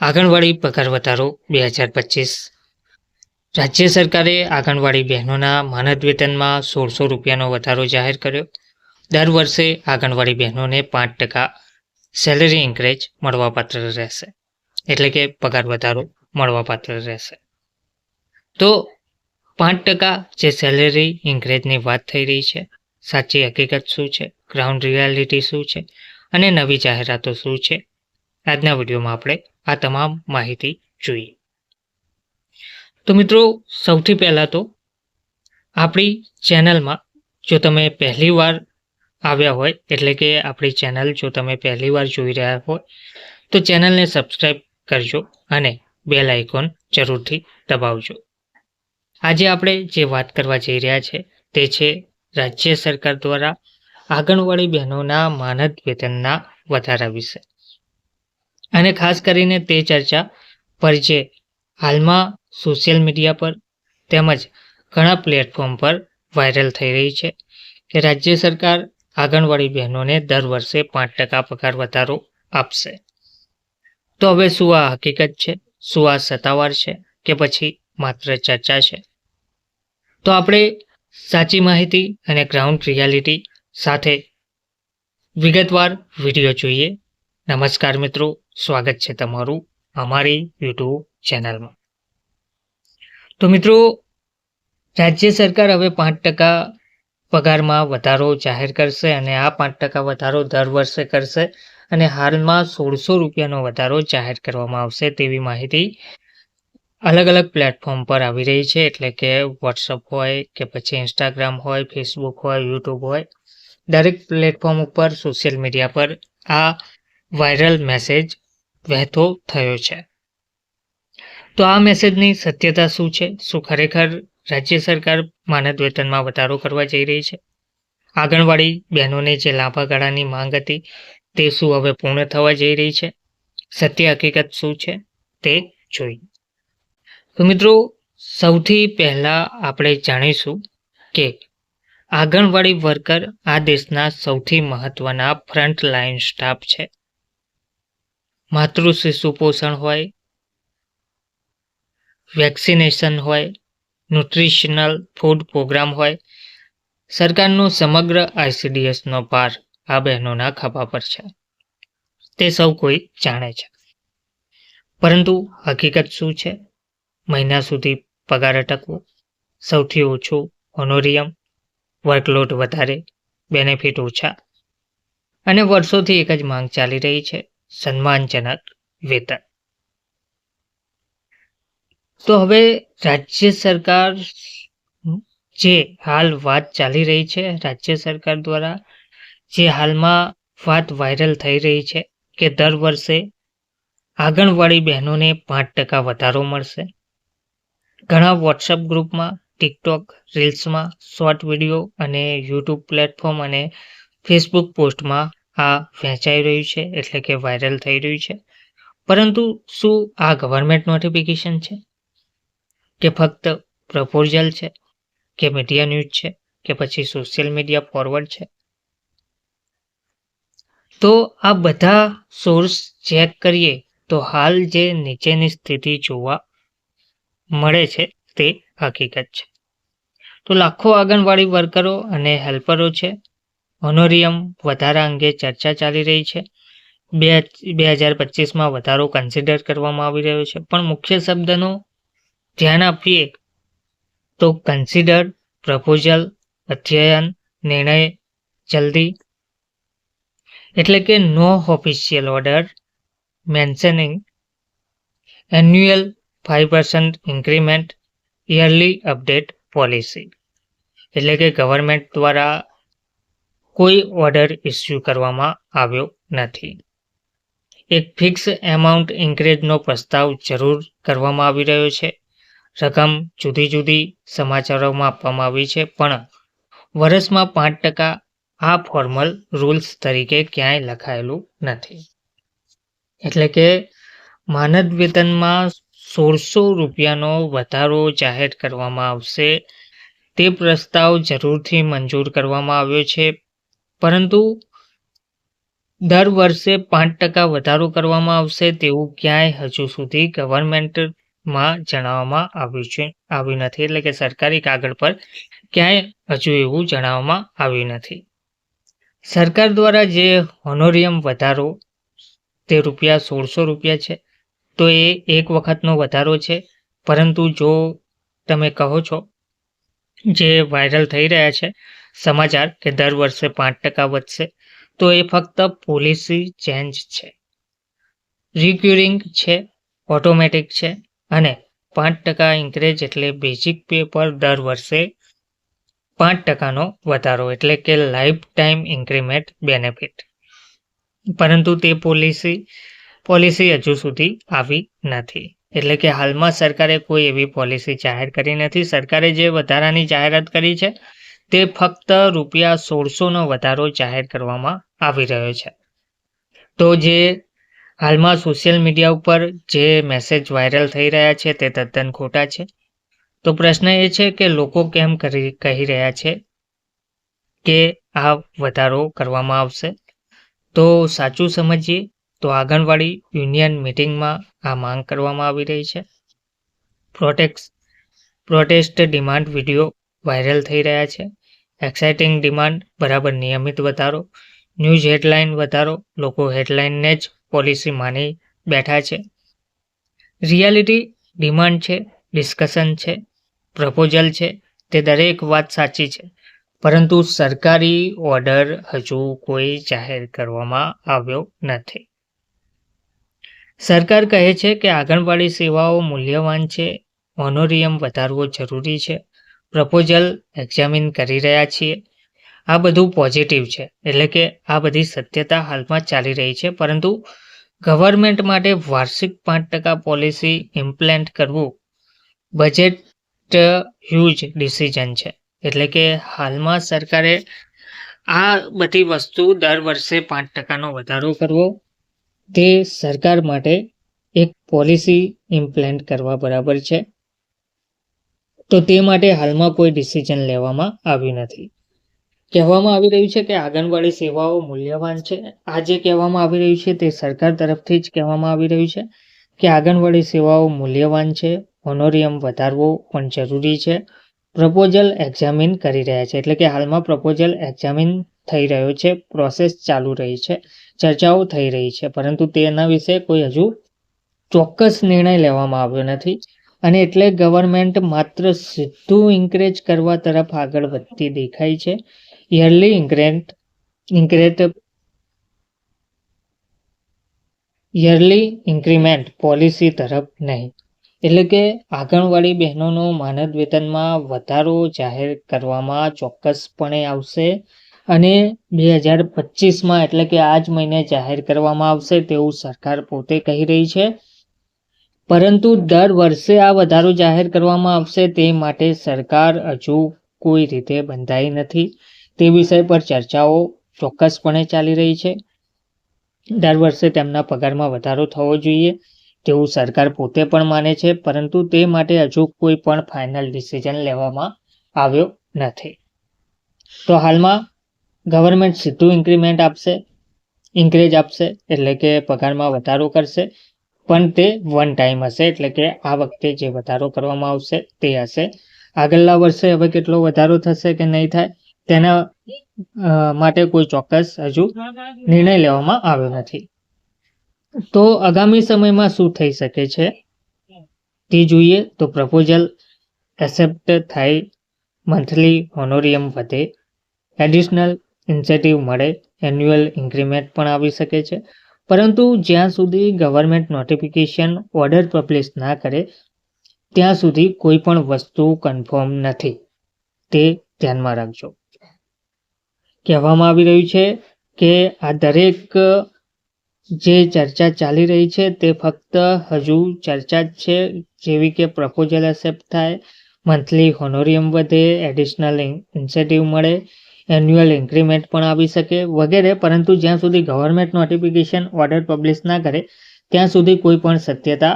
આંગણવાડી પગાર વધારો બે હજાર પચીસ. રાજ્ય સરકારે આંગણવાડી બહેનોના માનદ વેતનમાં સોળસો રૂપિયાનો વધારો જાહેર કર્યો. દર વર્ષે આંગણવાડી બહેનોને પાંચ ટકા સેલરી ઇન્ક્રેજ મળવાપાત્ર રહેશે. એટલે કે પગાર વધારો મળવાપાત્ર રહેશે. તો પાંચ ટકા જે સેલરી ઇન્ક્રેજની વાત થઈ રહી છે, સાચી હકીકત શું છે? ગ્રાઉન્ડ રિયાલિટી શું છે? અને નવી જાહેરાતો શું છે? આજના વિડીયોમાં આપણે આ તમામ માહિતી જોઈએ. તો મિત્રો, સૌથી પહેલાં તો આપણી ચેનલમાં જો તમે પહેલી વાર આવ્યા હોય, એટલે કે આપણી ચેનલ જો તમે પહેલી વાર જોઈ રહ્યા હોય, તો ચેનલને સબસ્ક્રાઈબ કરજો અને બેલ આઇકોન જરૂરથી દબાવજો. આજે આપણે જે વાત કરવા જઈ રહ્યા છે, તે છે રાજ્ય સરકાર દ્વારા આંગણવાડી બહેનોના માનદ વેતનના વધારા વિશે. અને ખાસ કરીને તે ચર્ચા પર જે હાલમાં સોશિયલ મીડિયા પર તેમજ ઘણા પ્લેટફોર્મ પર વાયરલ થઈ રહી છે કે રાજ્ય સરકાર આંગણવાડી બહેનોને દર વર્ષે પાંચ ટકા પગાર વધારો આપશે. તો હવે શું આ હકીકત છે? શું આ સત્તાવાર છે કે પછી માત્ર ચર્ચા છે? તો આપણે સાચી માહિતી અને ગ્રાઉન્ડ રિયાલિટી સાથે વિગતવાર વીડિયો જોઈએ. નમસ્કાર મિત્રો, સ્વાગત છે તમારું અમારી યુટ્યુબ ચેનલમાં. તો મિત્રો, રાજ્ય સરકાર હવે પાંચ ટકા પગારમાં વધારો જાહેર કરશે અને આ પાંચ ટકા વધારો દર વર્ષે કરશે અને હાલમાં સોળસો રૂપિયાનો વધારો જાહેર કરવામાં આવશે તેવી માહિતી અલગ અલગ પ્લેટફોર્મ પર આવી રહી છે. એટલે કે વોટ્સઅપ હોય કે પછી ઇન્સ્ટાગ્રામ હોય ફેસબુક હોય યુટ્યુબ હોય. દરેક પ્લેટફોર્મ ઉપર સોશિયલ મીડિયા પર આ વાયરલ મેસેજ વહેતો થયો છે. તો આ મેસેજની સત્યતા શું છે? શું ખરેખર રાજ્ય સરકાર માનદ વેતનમાં વધારો કરવા જઈ રહી છે? આંગણવાડી બહેનોને જે લાંબા ગાળાની માંગ હતી તે શું હવે પૂર્ણ થવા જઈ રહી છે? સત્ય હકીકત શું છે? તે જોઈએ. તો મિત્રો, સૌથી પહેલાં આપણે જાણીશું કે આંગણવાડી વર્કર આ દેશના સૌથી મહત્વના ફ્રન્ટ લાઇન સ્ટાફ છે. માતૃ શિશુ પોષણ હોય, વેક્સિનેશન હોય, ન્યુટ્રિશનલ ફૂડ પ્રોગ્રામ હોય, સરકારનો સમગ્ર આઈસીડીએસનો ભાર આ બહેનોના ખભા પર છે. તે સૌ કોઈ જાણે છે. પરંતુ હકીકત શું છે? મહિના સુધી પગાર અટકવો, સૌથી ઓછું હોનોરિયમ, વર્કલોડ વધારે, બેનિફિટ ઓછા, અને વર્ષોથી એક જ માંગ ચાલી રહી છે. સન્માનજનક વેતન. તો હવે રાજ્ય સરકાર જે હાલ વાત ચાલી રહી છે, રાજ્ય સરકાર દ્વારા જે હાલમાં વાત વાયરલ થઈ રહી છે કે દર વર્ષે આંગણવાડી બહેનોને પાંચ ટકા વધારો મળશે. ઘણા વોટ્સઅપ ગ્રુપમાં ટિકટોક રીલ્સમાં શોર્ટ વીડિયો અને યુટ્યુબ પ્લેટફોર્મ અને ફેસબુક પોસ્ટમાં આ વહેંચાઈ રહ્યું છે, એટલે કે વાયરલ થઈ રહ્યું છે. પરંતુ શું આ ગવર્મેન્ટ નોટિફિકેશન છે? કે ફક્ત પ્રપોઝલ છે? કે મીડિયા ન્યૂઝ છે? કે પછી સોશિયલ મીડિયા ફોરવર્ડ છે? તો આ બધા સોર્સ ચેક કરીએ, તો હાલ જે નીચેની સ્થિતિ જોવા મળે છે, તે હકીકત છે. તો લાખો આંગણવાડી વર્કરો અને હેલ્પરો છે ઓનોરિયમ વધારા અંગે ચર્ચા ચાલી રહી છે. બે બે હજાર પચીસમાં વધારો કન્સિડર કરવામાં આવી રહ્યો છે. પણ મુખ્ય શબ્દનો ધ્યાન આપીએ તો કન્સિડર પ્રપોઝલ અધ્યયન, નિર્ણય, જલ્દી એટલે કે no official order mentioning annual five percent increment yearly update policy એટલે કે ગવર્મેન્ટ દ્વારા કોઈ ઓર્ડર ઇસ્યુ કરવામાં આવ્યો નથી. એક ફિક્સ એમાઉન્ટ ઇન્ક્રીઝનો પ્રસ્તાવ જરૂર કરવામાં આવી રહ્યો છે. રકમ જુદી જુદી સમાચારોમાં આપવામાં આવી છે, પણ વર્ષમાં પાંચ ટકા આ ફોર્મલ રૂલ્સ તરીકે ક્યાંય લખાયેલું નથી. એટલે કે માનદ વેતનમાં સોળસો રૂપિયાનો વધારો જાહેર કરવામાં આવશે. તે પ્રસ્તાવ જરૂરથી મંજૂર કરવામાં આવ્યો છે. પરંતુ દર વર્ષે પાંચ ટકા વધારો કરવામાં આવશે તેવું ક્યાંય હજુ સુધી ગવર્મેન્ટમાં જણાવવામાં આવ્યું છે, આવ્યું નથી. એટલે કે સરકારી કાગળ પર ક્યાંય હજુ એવું જણાવવામાં આવ્યું નથી. સરકાર દ્વારા જે હોનોરિયમ વધારો તે રૂપિયા સોળસો રૂપિયા છે, તો એ એક વખતનો વધારો છે. પરંતુ જો તમે કહો છો, જે વાયરલ થઈ રહ્યા છે સમાચાર કે દર વર્ષે પાંચ ટકા વધશે, તો એ ફક્ત પોલિસી ચેન્જ છે. રિક્યુરિંગ છે, ઓટોમેટિક છે, અને પાંચ ટકા ઇન્ક્રેજ એટલે બેઝિક પે પર દર વર્ષે પાંચ ટકાનો વધારો, એટલે કે લાઈફ ટાઈમ ઇન્ક્રીમેન્ટ બેનિફિટ. પરંતુ તે પોલિસી પોલિસી હજુ સુધી આવી નથી. એટલે કે હાલમાં સરકારે કોઈ એવી પોલિસી જાહેર કરી નથી. સરકારે જે વધારાની જાહેરાત કરી છે તે ફક્ત રૂપિયા સોળસોનો વધારો જાહેર કરવામાં આવી રહ્યો છે. તો જે હાલમાં સોશિયલ મીડિયા ઉપર જે મેસેજ વાયરલ થઈ રહ્યા છે તે તદ્દન ખોટા છે. તો પ્રશ્ન એ છે કે લોકો કેમ કરી, કહી રહ્યા છે કે આ વધારો કરવામાં આવશે? તો સાચું સમજીએ તો આંગણવાડી યુનિયન મિટિંગમાં આ માંગ કરવામાં આવી રહી છે. પ્રોટેક્સ પ્રોટેસ્ટ ડિમાન્ડ વીડિયો વાયરલ થઈ રહ્યા છે. એક્સાઇટિંગ ડિમાન્ડ બરાબર, નિયમિત વધારો. ન્યૂઝ હેડલાઇન વધારો, લોકો હેડલાઇનને જ પોલિસી માની બેઠા છે. રિયાલિટી ડિમાન્ડ છે ડિસ્કશન છે પ્રપોઝલ છે, તે દરેક વાત સાચી છે. પરંતુ સરકારી ઓર્ડર હજુ કોઈ જાહેર કરવામાં આવ્યો નથી. સરકાર કહે છે કે આંગણવાડી સેવાઓ મૂલ્યવાન છે ઓનોરિયમ વધારવો જરૂરી છે. પ્રપોઝલ એક્ઝામિન કરી રહ્યા છીએ. આ બધું પોઝિટિવ છે. એટલે કે આ બધી સત્યતા હાલમાં ચાલી રહી છે. પરંતુ ગવર્મેન્ટ માટે વાર્ષિક પાંચ ટકા પોલિસી ઇમ્પ્લેન્ટ કરવું બજેટ હ્યુજ ડિસિઝન છે. એટલે કે હાલમાં સરકારે આ બધી વસ્તુ દર વર્ષે પાંચ ટકાનો વધારો કરવો, તે સરકાર માટે એક પોલિસી ઇમ્પ્લેન્ટ કરવા બરાબર છે. તો તે માટે હાલમાં કોઈ ડિસિઝન લેવામાં આવ્યું નથી. કહેવામાં આવી રહ્યું છે કે આંગણવાડી સેવાઓ મૂલ્યવાન છે. આ જે કહેવામાં આવી રહ્યું છે તે સરકાર તરફથી જ કહેવામાં આવી રહ્યું છે કે આંગણવાડી સેવાઓ મૂલ્યવાન છે હોનોરિયમ વધારવો પણ જરૂરી છે. પ્રપોઝલ એક્ઝામિન કરી રહ્યા છે. એટલે કે હાલમાં પ્રપોઝલ એક્ઝામિન થઈ રહ્યો છે. પ્રોસેસ ચાલુ રહી છે. ચર્ચાઓ થઈ રહી છે. પરંતુ તેના વિશે કોઈ હજુ ચોક્કસ નિર્ણય લેવામાં આવ્યો નથી. અને એટલે ગવર્મેન્ટ માત્ર સીધું ઇન્કરેજ કરવા તરફ આગળ વધતી દેખાય છે. Yearly increment increment yearly increment policy તરફ નહીં. એટલે કે આંગણવાડી બહેનોનો માનદ વેતનમાં વધારો જાહેર કરવામાં ચોક્કસપણે આવશે અને બે હજાર પચીસમાં એટલે કે આ જ મહિને જાહેર કરવામાં આવશે તેવું સરકાર પોતે કહી રહી છે. પરંતુ દર વર્ષે આ વધારો જાહેર કરવામાં આવશે તે માટે સરકાર હજુ કોઈ રીતે બંધાઈ નથી. તે વિષય પર ચર્ચાઓ ચોક્કસપણે ચાલી રહી છે. દર વર્ષે તેમના પગારમાં વધારો થવો જોઈએ તેવું સરકાર પોતે પણ માને છે, પરંતુ તે માટે હજુ કોઈ પણ ફાઇનલ ડિસિઝન લેવામાં આવ્યો નથી. તો હાલમાં ગવર્મેન્ટ સીધું ઇન્ક્રીમેન્ટ આપશે ઇન્ક્રેજ આપશે એટલે કે પગારમાં વધારો કરશે. પણ તે વન ટાઈમ હશે, એટલે કે આ વખતે જે વધારો કરવામાં આવશે તે હશે. આગળના વર્ષે હવે કેટલો વધારો થશે કે નહીં થાય, તેના માટે કોઈ ચોક્કસ હજુ નિર્ણય લેવામાં આવ્યો નથી. તો આગામી સમયમાં શું થઈ શકે છે? તે જોઈએ. તો પ્રપોઝલ એક્સેપ્ટ થાય. મંથલી હોનોરિયમ વધે. એડિશનલ ઇન્સેટિવ મળે. એન્યુઅલ ઇન્ક્રીમેન્ટ પણ આવી શકે છે. પરંતુ જ્યાં સુધી ગવર્મેન્ટ નોટિફિકેશન ઓર્ડર પબ્લિશ ના કરે, ત્યાં સુધી કોઈ પણ વસ્તુ કન્ફર્મ નથી. તે ધ્યાનમાં રાખજો. કહેવામાં આવી રહ્યું છે કે આ દરેક, જે ચર્ચા ચાલી રહી છે તે ફક્ત હજુ ચર્ચા જ છે. જેવી કે પ્રપોઝલ એક્સેપ્ટ થાય મંથલી હોનોરિયમ વધે એડિશનલ ઇન્સેટિવ મળે એન્યુઅલ ઇન્ક્રીમેન્ટ પણ આવી શકે વગેરે, પરંતુ જ્યાં સુધી ગવર્મેન્ટ નોટિફિકેશન ઓર્ડર પબ્લિશ ના કરે, ત્યાં સુધી કોઈ પણ સત્યતા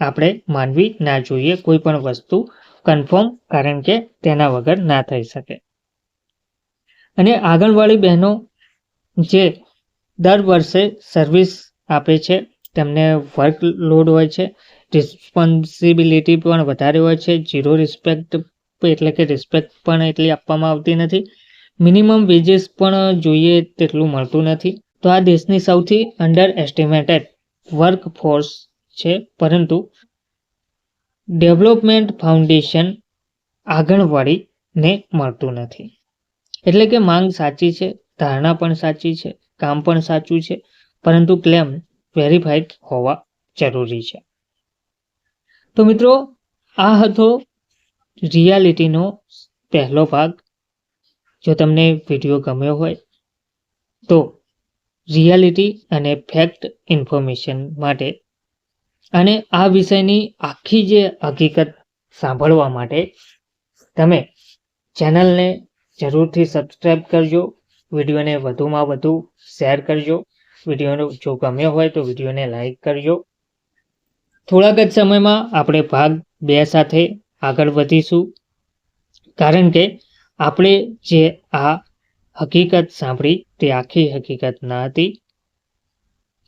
આપણે માનવી ના જોઈએ. કોઈ પણ વસ્તુ કન્ફર્મ કારણ કે તેના વગર ના થઈ શકે. અને આંગણવાડી બહેનો જે દર વર્ષે સર્વિસ આપે છે, તેમને વર્ક લોડ હોય છે રિસ્પોન્સિબિલિટી પણ વધારે હોય છે જીરો રિસ્પેક્ટ એટલે કે રિસ્પેક્ટ પણ એટલી આપવામાં આવતી નથી. મિનિમમ વેજીસ પણ જોઈએ તેટલું મળતું નથી. તો આ દેશની સૌથી અંડર એસ્ટિમેટેડ વર્ક ફોર્સ છે. પરંતુ ડેવલપમેન્ટ ફાઉન્ડેશન આગળવાડીને મળતું નથી. એટલે કે માંગ સાચી છે, ધારણા પણ સાચી છે, કામ પણ સાચું છે, પરંતુ ક્લેમ વેરીફાઈડ હોવા જરૂરી છે. તો મિત્રો, આ હતો રિયાલિટીનો પહેલો ભાગ. જો તમને વીડિયો ગમ્યો હોય, તો રિયાલિટી અને ફેક્ટ ઇન્ફોર્મેશન માટે અને આ વિષયની આખી જે હકીકત સાંભળવા માટે તમે ચેનલને જરૂરથી સબસ્ક્રાઈબ કરજો વિડીયોને વધુમાં વધુ શેર કરજો. વિડીયોનો જો ગમ્યો હોય, તો વિડીયોને લાઈક કરજો. થોડાક જ સમયમાં આપણે ભાગ બે સાથે આગળ વધીશું. કારણ કે આપણે જે આ હકીકત સાંભળી તે આખી હકીકત ન હતી.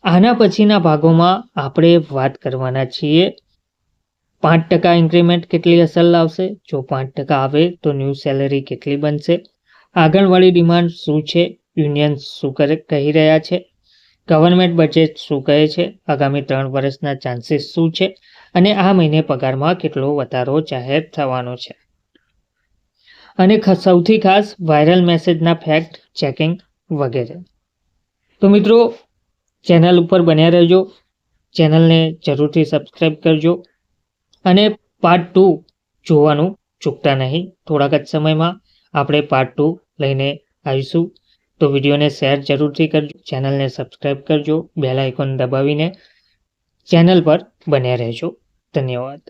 આના પછીના ભાગોમાં આપણે વાત કરવાના છીએ. પાંચ ટકા ઇન્ક્રીમેન્ટ કેટલી અસર લાવશે? જો પાંચ ટકા આવે તો ન્યૂ સેલેરી કેટલી બનશે? આંગણવાડી ડિમાન્ડ શું છે? યુનિયન શું કરે કહી રહ્યા છે? ગવર્મેન્ટ બજેટ શું કહે છે? આગામી ત્રણ વર્ષના ચાન્સીસ શું છે? અને આ મહિને પગારમાં કેટલો વધારો જાહેર થવાનો છે? અને સૌથી ખાસ વાયરલ મેસેજના ફેક્ટ ચેકિંગ વગેરે. તો મિત્રો ચેનલ ઉપર બન્યા રહેજો. ચેનલને જરૂરથી સબસ્ક્રાઈબ કરજો. અને પાર્ટ ટુ જોવાનું ચૂકતા નહીં. થોડાક જ સમયમાં આપણે પાર્ટ ટુ લઈને આવીશું. તો વિડીયોને શેર જરૂરથી કરજો. ચેનલને સબસ્ક્રાઈબ કરજો. બેલ આઇકોન દબાવીને ચેનલ પર બન્યા રહેજો. ધન્યવાદ.